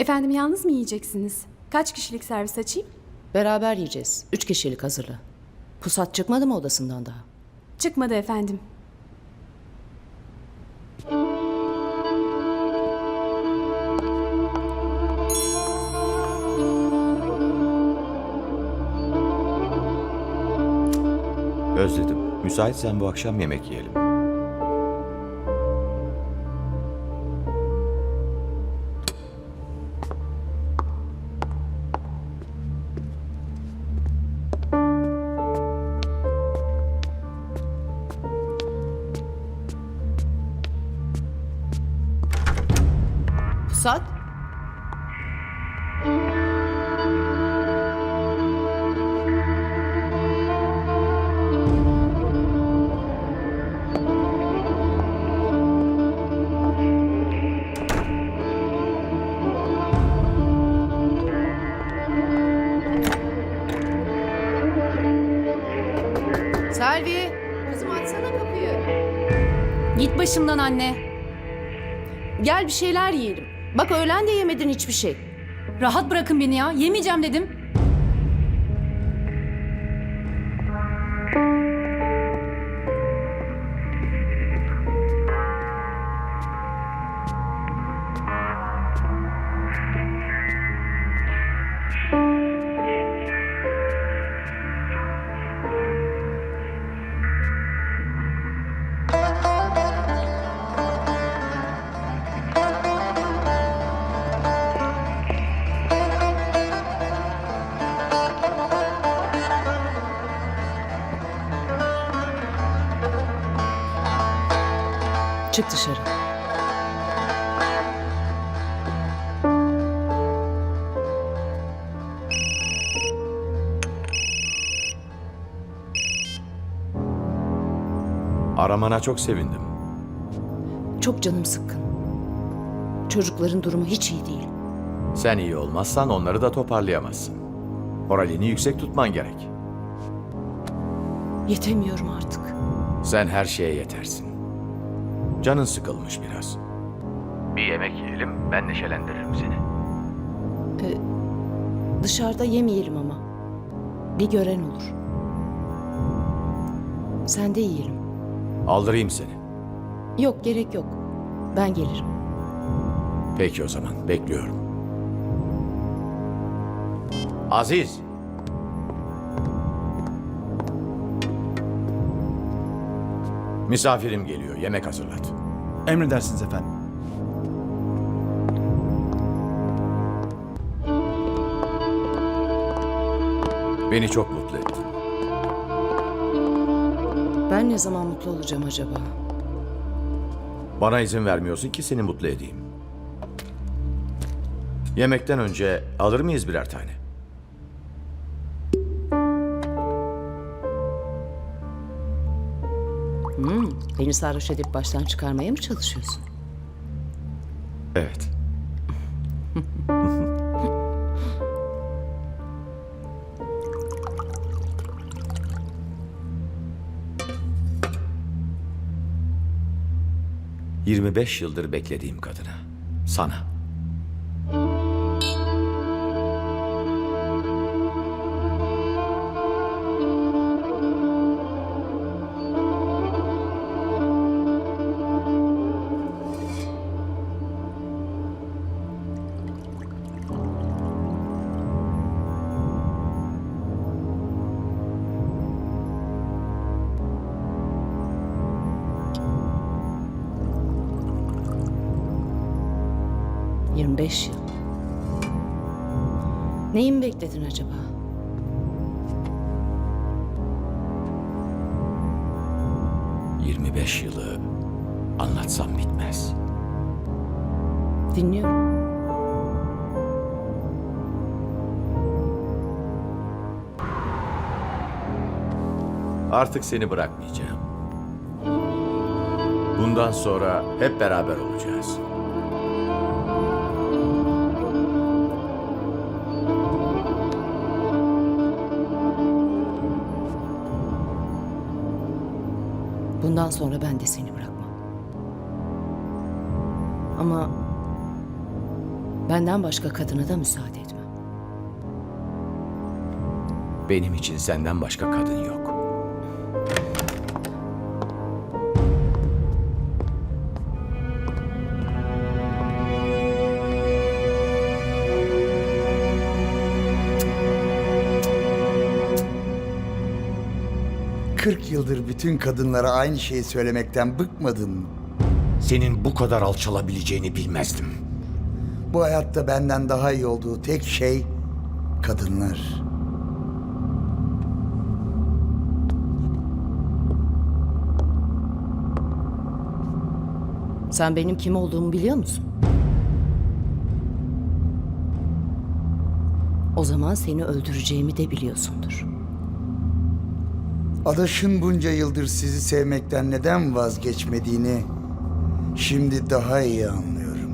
Efendim yalnız mı yiyeceksiniz? Kaç kişilik servis açayım? Beraber yiyeceğiz. Üç kişilik hazırla. Pusat çıkmadı mı odasından daha? Çıkmadı efendim. Özledim. Müsaitsen bu akşam yemek yiyelim. Pusat? Selvi, kızım açsana kapıyı. Git başımdan anne. Gel bir şeyler yiyelim. Bak öğlen de yemedin hiçbir şey. Rahat bırakın beni ya. Yemeyeceğim dedim. Çık dışarı. Aramana çok sevindim. Çok canım sıkkın. Çocukların durumu hiç iyi değil. Sen iyi olmazsan onları da toparlayamazsın. Moralini yüksek tutman gerek. Yetemiyorum artık. Sen her şeye yetersin. Canın sıkılmış biraz. Bir yemek yiyelim, ben neşelendiririm seni. Dışarıda yemeyelim ama. Bir gören olur. Sen de yiyelim. Aldırayım seni. Yok gerek yok. Ben gelirim. Peki o zaman, bekliyorum. Aziz! Misafirim geliyor, yemek hazırlat. Emredersiniz efendim. Beni çok mutlu ettin. Ben ne zaman mutlu olacağım acaba? Bana izin vermiyorsun ki seni mutlu edeyim. Yemekten önce alır mıyız birer tane? Beni sarhoş edip baştan çıkarmaya mı çalışıyorsun? Evet. Yirmi beş yıldır beklediğim kadına. Sana. Yirmi beş yıl. Neyi mi bekledin acaba? Yirmi beş yılı anlatsam bitmez. Dinliyorum. Artık seni bırakmayacağım. Bundan sonra hep beraber olacağız. Bundan sonra ben de seni bırakmam. Ama Benden başka kadına da müsaade etmem. Benim için senden başka kadın yok. Kırk yıldır bütün kadınlara aynı şeyi söylemekten bıkmadın mı? Senin bu kadar alçalabileceğini bilmezdim. Bu hayatta benden daha iyi olduğu tek şey kadınlar. Sen benim kim olduğumu biliyor musun? O zaman seni öldüreceğimi de biliyorsundur. Adaşın bunca yıldır sizi sevmekten neden vazgeçmediğini şimdi daha iyi anlıyorum.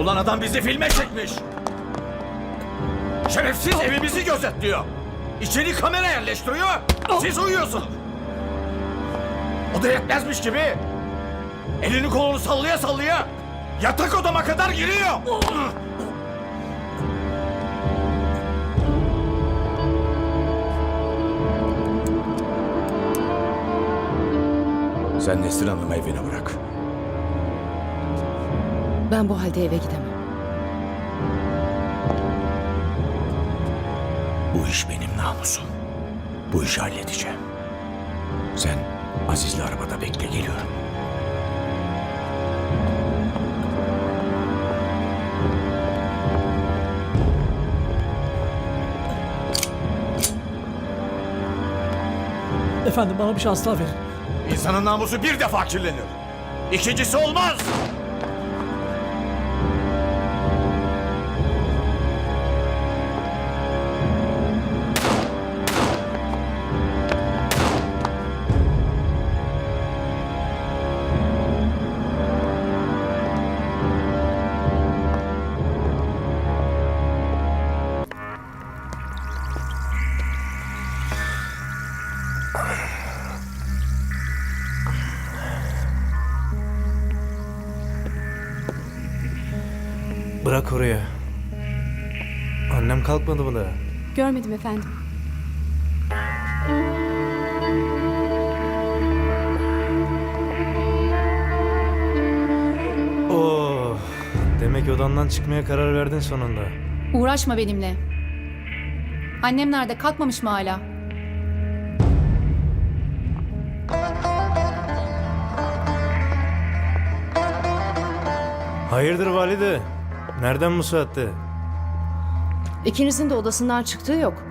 Ulan adam bizi filme çekmiş. Şerefsiz evimizi gözetliyor. İçeri kamera yerleştiriyor. Siz uyuyorsunuz. O da yetmezmiş gibi. Elini kolunu sallaya sallaya yatak odama kadar giriyor. Sen Nesrin Hanım'ı evine bırak. Ben bu halde eve gidemem. Bu iş benim namusum. Bu işi halledeceğim. Sen Aziz'le arabada bekle geliyorum. Efendim bana bir şans daha verin. İnsanın namusu bir defa kirlenir. İkincisi olmaz. Bırak oraya. Annem kalkmadı mı daha? Görmedim efendim. Oo, demek odandan çıkmaya karar verdin sonunda. Uğraşma benimle. Annem nerede? Kalkmamış mı hala? Hayırdır valide? Nereden bu saatte? İkinizin de odasından çıktığı yok.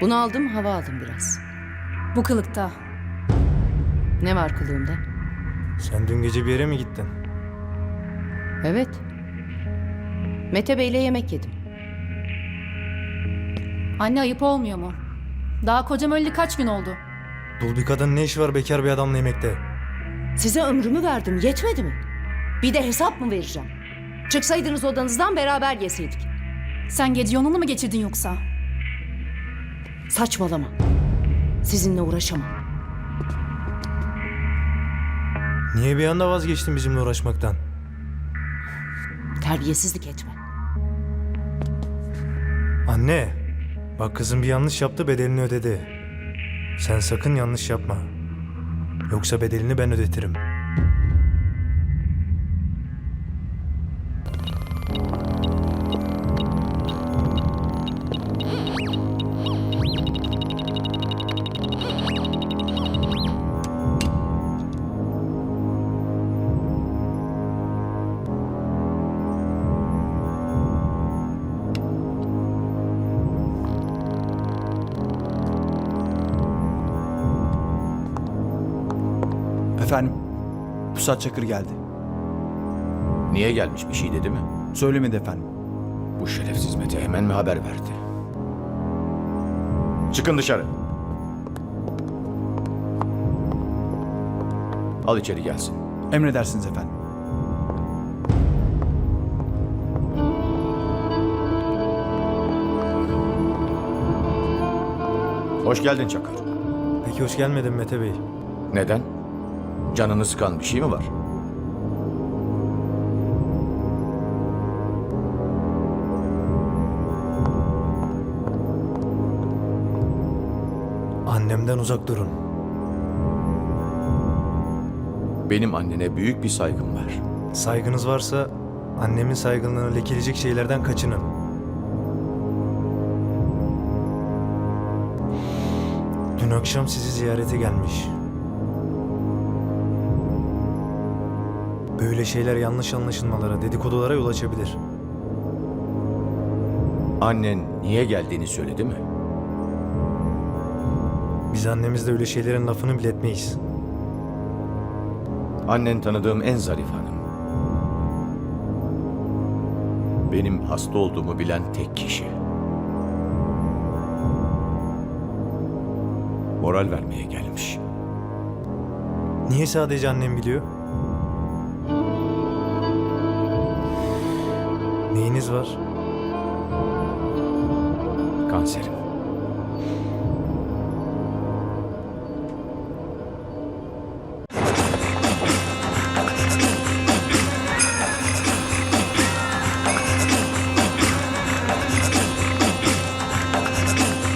Bunu aldım, hava aldım biraz. Bu kılıkta. Ne var kılığımda? Sen dün gece bir yere mi gittin? Evet. Mete Bey'le yemek yedim. Anne ayıp olmuyor mu? Daha kocam öldü kaç gün oldu? Dul bir kadın ne işi var bekar bir adamla yemekte? Size ömrümü verdim, yetmedi mi? Bir de hesap mı vereceğim? Çıksaydınız odanızdan beraber yeseydik. Sen gece yolunu mu geçirdin yoksa? Saçmalama. Sizinle uğraşamam. Niye bir anda vazgeçtin bizimle uğraşmaktan? Terbiyesizlik etme. Anne, bak kızım bir yanlış yaptı bedelini ödedi. Sen sakın yanlış yapma. Yoksa bedelini ben ödetirim. Efendim, Pusat Çakır geldi. Niye gelmiş bir şey dedi mi? Söylemedi efendim. Bu şerefsiz Mete hemen mi haber verdi? Çıkın dışarı. Al içeri gelsin. Emredersiniz efendim. Hoş geldin Çakır. Peki hoş gelmedin Mete Bey. Neden? Canını sıkan bir şey mi var? Annemden uzak durun. Benim annene büyük bir saygım var. Saygınız varsa annemin saygınlığını lekeleyecek şeylerden kaçının. Dün akşam sizi ziyarete gelmiş. Böyle şeyler yanlış anlaşılmalara, dedikodulara yol açabilir. Annen niye geldiğini söyledi mi? Biz annemizle öyle şeylerin lafını bile etmeyiz. Annen tanıdığım en zarif hanım. Benim hasta olduğumu bilen tek kişi. Moral vermeye gelmiş. Niye sadece annem biliyor? Neyiniz var? Kanserim.